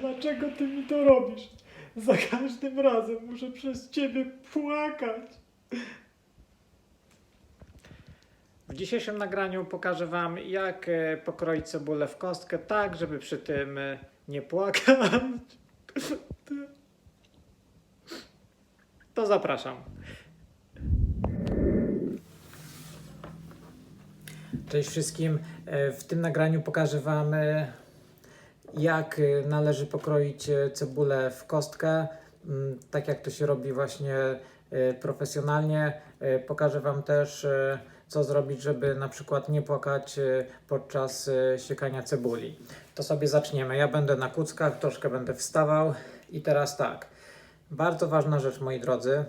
Dlaczego ty mi to robisz? Za każdym razem muszę przez ciebie płakać. W dzisiejszym nagraniu pokażę Wam, jak e, pokroić cebulę w kostkę, tak, żeby przy tym e, nie płakać. To zapraszam. Cześć wszystkim. E, W tym nagraniu pokażę Wam, jak e, należy pokroić e, cebulę w kostkę, mm, tak jak to się robi właśnie e, profesjonalnie. Pokażę Wam też, co zrobić, żeby na przykład nie płakać podczas siekania cebuli. To sobie zaczniemy. Ja będę na kuckach, troszkę będę wstawał i teraz tak. Bardzo ważna rzecz, moi drodzy.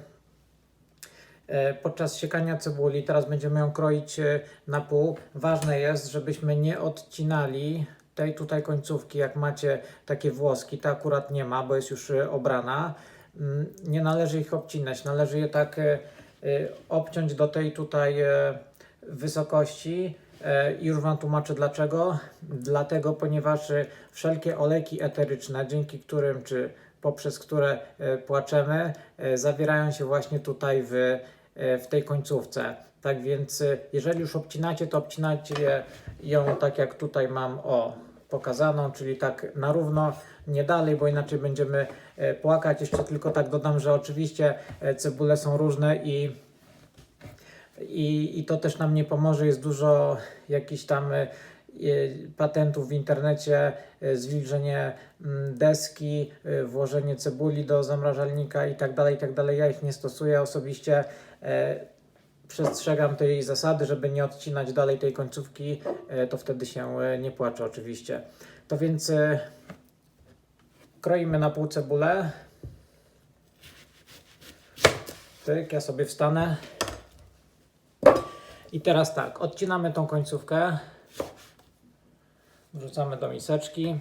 E, Podczas siekania cebuli, teraz będziemy ją kroić na pół. Ważne jest, żebyśmy nie odcinali tej tutaj końcówki, jak macie takie włoski, to akurat nie ma, bo jest już e, obrana. Mm, Nie należy ich obcinać, należy je tak e, e, obciąć do tej tutaj wysokości. I Już Wam tłumaczę dlaczego. Dlatego, ponieważ wszelkie olejki eteryczne, dzięki którym czy poprzez które płaczemy, zawierają się właśnie tutaj w, w tej końcówce. Tak więc, jeżeli już obcinacie, to obcinacie ją tak jak tutaj mam o pokazaną, czyli tak na równo, nie dalej, bo inaczej będziemy e, płakać. Jeszcze tylko tak dodam, że oczywiście e, cebule są różne i i, I to też nam nie pomoże. Jest dużo jakichś tam e, patentów w internecie, zwilżenie mm, deski, włożenie cebuli do zamrażalnika i tak dalej, i tak dalej. Ja ich nie stosuję osobiście. Przestrzegam tej zasady, żeby nie odcinać dalej tej końcówki, e, to wtedy się e, nie płacze oczywiście. To więc e, kroimy na pół cebulę. Tyk, ja sobie wstanę. I teraz tak, odcinamy tą końcówkę. Wrzucamy do miseczki.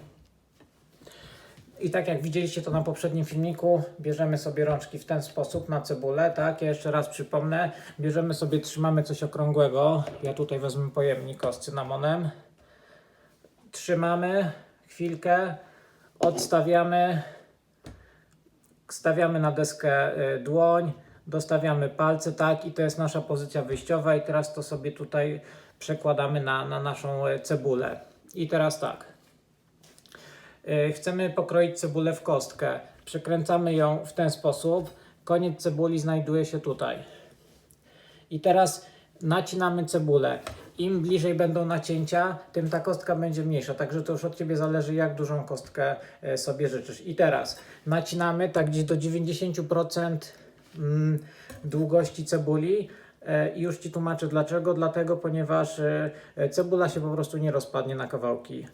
I tak jak widzieliście to na poprzednim filmiku, bierzemy sobie rączki w ten sposób na cebulę, tak? Ja jeszcze raz przypomnę, bierzemy sobie, trzymamy coś okrągłego. Ja tutaj wezmę pojemnik z cynamonem. Trzymamy chwilkę, odstawiamy, stawiamy na deskę y, dłoń, dostawiamy palce, tak? I to jest nasza pozycja wyjściowa i teraz to sobie tutaj przekładamy na, na naszą y, cebulę. I teraz tak. Y, Chcemy pokroić cebulę w kostkę. Przekręcamy ją w ten sposób. Koniec cebuli znajduje się tutaj. I teraz nacinamy cebulę. Im bliżej będą nacięcia, tym ta kostka będzie mniejsza. Także to już od Ciebie zależy, jak dużą kostkę e, sobie życzysz. I teraz nacinamy tak gdzieś do 90% mm, długości cebuli. E, I już Ci tłumaczę dlaczego. Dlatego, ponieważ cebula się po prostu nie rozpadnie na kawałki.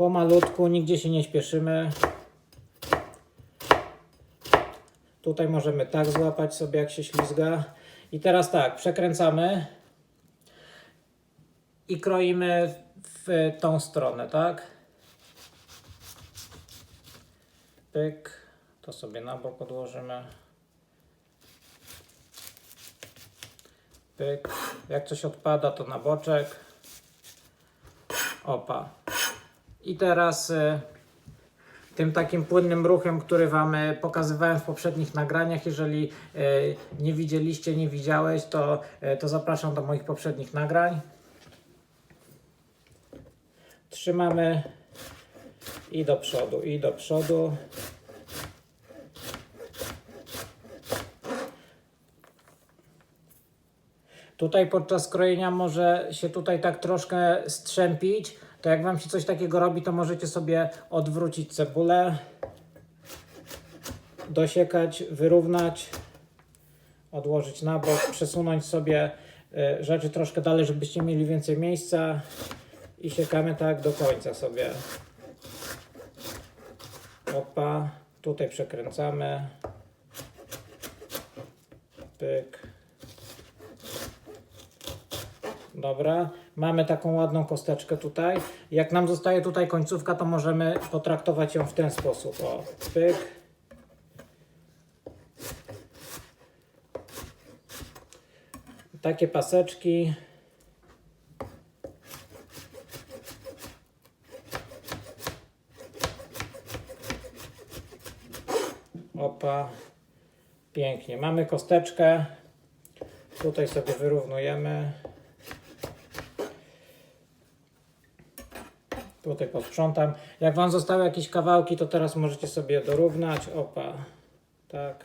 Pomalutku, nigdzie się nie śpieszymy. Tutaj możemy tak złapać sobie, jak się ślizga. I teraz tak, przekręcamy i kroimy w tą stronę, tak? Pyk, to sobie na bok odłożymy. Pyk, jak coś odpada, to na boczek. Opa. I teraz y, tym takim płynnym ruchem, który Wam y, pokazywałem w poprzednich nagraniach. Jeżeli y, nie widzieliście, nie widziałeś, to, to zapraszam do moich poprzednich nagrań. Trzymamy i do przodu, i do przodu. Tutaj podczas krojenia może się tutaj tak troszkę strzępić. To jak Wam się coś takiego robi, to możecie sobie odwrócić cebulę, dosiekać, wyrównać, odłożyć na bok, przesunąć sobie y, rzeczy troszkę dalej, żebyście mieli więcej miejsca i siekamy tak do końca sobie. Opa, tutaj przekręcamy. Pyk. Dobra, mamy taką ładną kosteczkę tutaj. Jak nam zostaje tutaj końcówka, to możemy potraktować ją w ten sposób. O, pyk. Takie paseczki. Opa, pięknie. Mamy kosteczkę. Tutaj sobie wyrównujemy. Tutaj posprzątam. Jak Wam zostały jakieś kawałki, to teraz możecie sobie dorównać. Opa. Tak.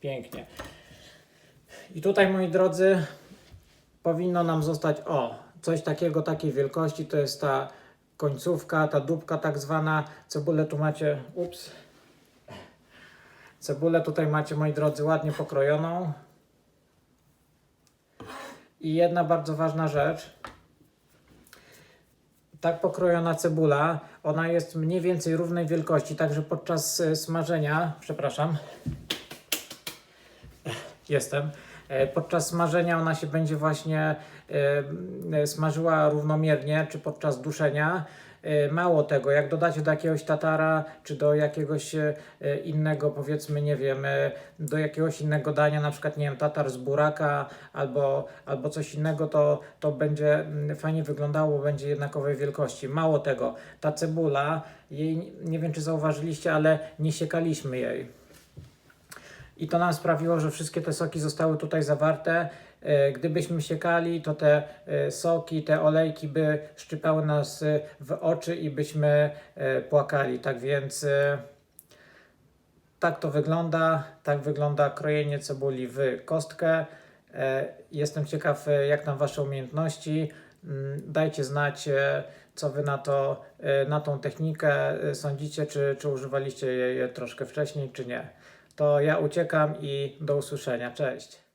Pięknie. I tutaj, moi drodzy, powinno nam zostać o coś takiego, takiej wielkości. To jest ta końcówka, ta dupka tak zwana. Cebulę tu macie. Ups. Cebulę tutaj macie, moi drodzy, ładnie pokrojoną. I jedna bardzo ważna rzecz. Tak pokrojona cebula, ona jest mniej więcej równej wielkości, także podczas e, smażenia, przepraszam, jestem, E, podczas smażenia ona się będzie właśnie e, smażyła równomiernie, czy podczas duszenia. E, Mało tego, jak dodacie do jakiegoś tatara, czy do jakiegoś e, innego, powiedzmy, nie wiem, e, do jakiegoś innego dania, na przykład, nie wiem, tatar z buraka albo, albo coś innego, to, to będzie mm, fajnie wyglądało, będzie jednakowej wielkości. Mało tego, ta cebula, jej, nie wiem, czy zauważyliście, ale nie siekaliśmy jej. I to nam sprawiło, że wszystkie te soki zostały tutaj zawarte. E, Gdybyśmy siekali, to te e, soki, te olejki by szczypały nas e, w oczy i byśmy płakali. Tak więc tak to wygląda. Tak wygląda krojenie cebuli w kostkę. Jestem ciekaw, jak tam Wasze umiejętności. Mm, Dajcie znać, co Wy na, to, na tą technikę sądzicie, czy, czy używaliście jej troszkę wcześniej, czy nie. To ja uciekam i do usłyszenia. Cześć.